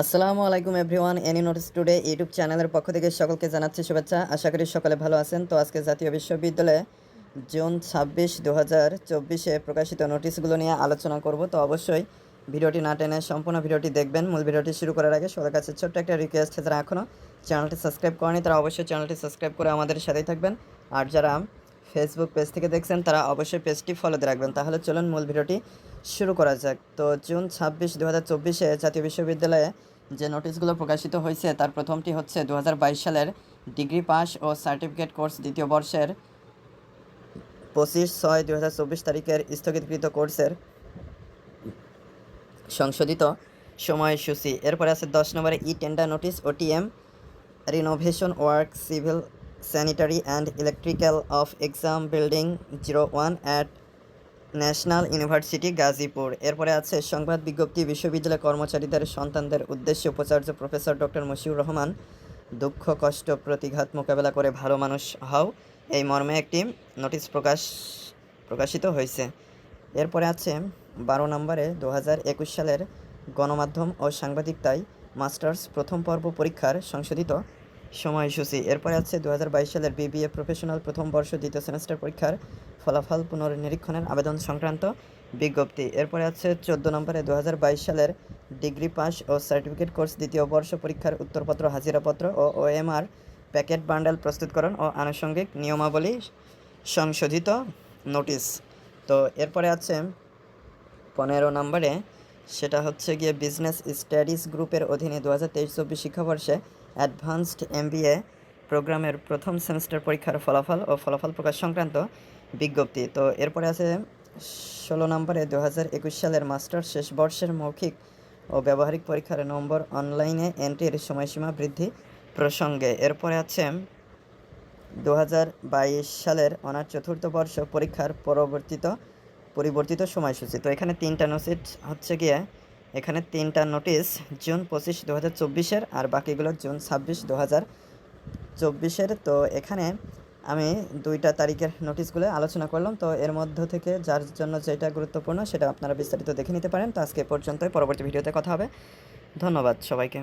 আসসালামু আলাইকুম everyone, any notice today YouTube চ্যানেলের পক্ষ থেকে সকলকে জানাচ্ছি শুভেচ্ছা। আশা করি সকলে ভালো আছেন। তো আজকে জাতীয় বিশ্ববিদ্যালয়ে জুন ছাব্বিশ দু হাজার চব্বিশে প্রকাশিত নোটিশগুলো নিয়ে আলোচনা করব। তো অবশ্যই ভিডিওটি না টেনে সম্পূর্ণ ভিডিওটি দেখবেন। মূল ভিডিওটি শুরু করার আগে সবার কাছে ছোট্ট একটা রিকোয়েস্ট যারা এখনও চ্যানেলটি সাবস্ক্রাইব করেনি, তারা অবশ্যই চ্যানেলটি সাবস্ক্রাইব করে আমাদের সাথেই থাকবেন। আর যারা ফেসবুক পেজ থেকে দেখছেন, তারা অবশ্যই পেজটি ফলোতে রাখবেন। তাহলে চলুন মূল ভিডিওটি শুরু করা যাক। তো জুন ছাব্বিশ দু হাজার চব্বিশে জাতীয় বিশ্ববিদ্যালয়ে যে নোটিশগুলো প্রকাশিত হয়েছে, তার প্রথমটি হচ্ছে দু হাজার বাইশ সালের ডিগ্রি পাস ও সার্টিফিকেট কোর্স দ্বিতীয় বর্ষের পঁচিশ ছয় দু তারিখের স্থগিতকৃত কোর্সের সংশোধিত সময়সূচি। এরপরে আছে দশ নম্বরে e tender notice OTM renovation work civil and electrical of exam building zero one at National University Gazipur. এরপরে আছে সংবাদ বিজ্ঞপ্তি বিশ্ববিদ্যালয় কর্মচারীদের, সন্তানদের উদ্দেশ্যে উপাচার্য প্রফেসর ডক্টর মশিউর রহমান দুঃখ, কষ্ট, প্রতিঘাত মোকাবেলা করে ভালো মানুষ হও, এই মর্মে একটি নোটিশ প্রকাশ, প্রকাশিত হয়েছে। এরপরে আছে বারো নম্বরে দু হাজার একুশ সালের গণমাধ্যম ও সাংবাদিকতায় মাস্টার্স প্রথম পর্ব পরীক্ষার সংশোধিত সময়সূচি। এরপরে আছে দু হাজার বাইশ সালের বিবিএ প্রফেশনাল প্রথম বর্ষ দ্বিতীয় সেমিস্টার পরীক্ষার ফলাফল পুনর্নিরীক্ষণের আবেদন সংক্রান্ত বিজ্ঞপ্তি। এরপরে আছে চোদ্দ নম্বরে দু সালের ডিগ্রি পাস ও সার্টিফিকেট কোর্স দ্বিতীয় বর্ষ পরীক্ষার উত্তরপত্র, হাজিরাপত্র ও ওএমআর প্যাকেট বান্ডেল প্রস্তুতকরণ ও আনুষঙ্গিক নিয়মাবলী সংশোধিত নোটিশ। তো এরপরে আছে পনেরো নম্বরে সেটা হচ্ছে গিয়ে বিজনেস স্টাডিজ গ্রুপের অধীনে দু হাজার তেইশ চব্বিশ শিক্ষাবর্ষে অ্যাডভান্সড এমবিএ প্রোগ্রামের প্রথম সেমিস্টার পরীক্ষার ফলাফল ও ফলাফল প্রকাশ সংক্রান্ত বিজ্ঞপ্তি। তো এরপরে আছে ষোলো নম্বরে দু হাজার একুশ সালের মাস্টার শেষ বর্ষের মৌখিক ও ব্যবহারিক পরীক্ষার নম্বর অনলাইনে এন্ট্রির সময়সীমা বৃদ্ধি প্রসঙ্গে। এরপরে আছে দু হাজার বাইশ সালের অনার চতুর্থ বর্ষ পরীক্ষার পরবর্তিত পরিবর্তিত সময়সূচি। তো এখানে তিনটা নোটিশ হচ্ছে গিয়ে, এখানে তিনটা নোটিশ জুন পঁচিশ দু হাজার চব্বিশের আর বাকিগুলো জুন ছাব্বিশ দু হাজার চব্বিশের তো এখানে আমি দুইটা তারিখের নোটিশগুলো আলোচনা করলাম। তো এর মধ্য থেকে যার জন্য যেটা গুরুত্বপূর্ণ সেটা আপনারা বিস্তারিত দেখে নিতে পারেন। তো আজকে এ পর্যন্তই। পরবর্তী ভিডিওতে কথা হবে। ধন্যবাদ সবাইকে।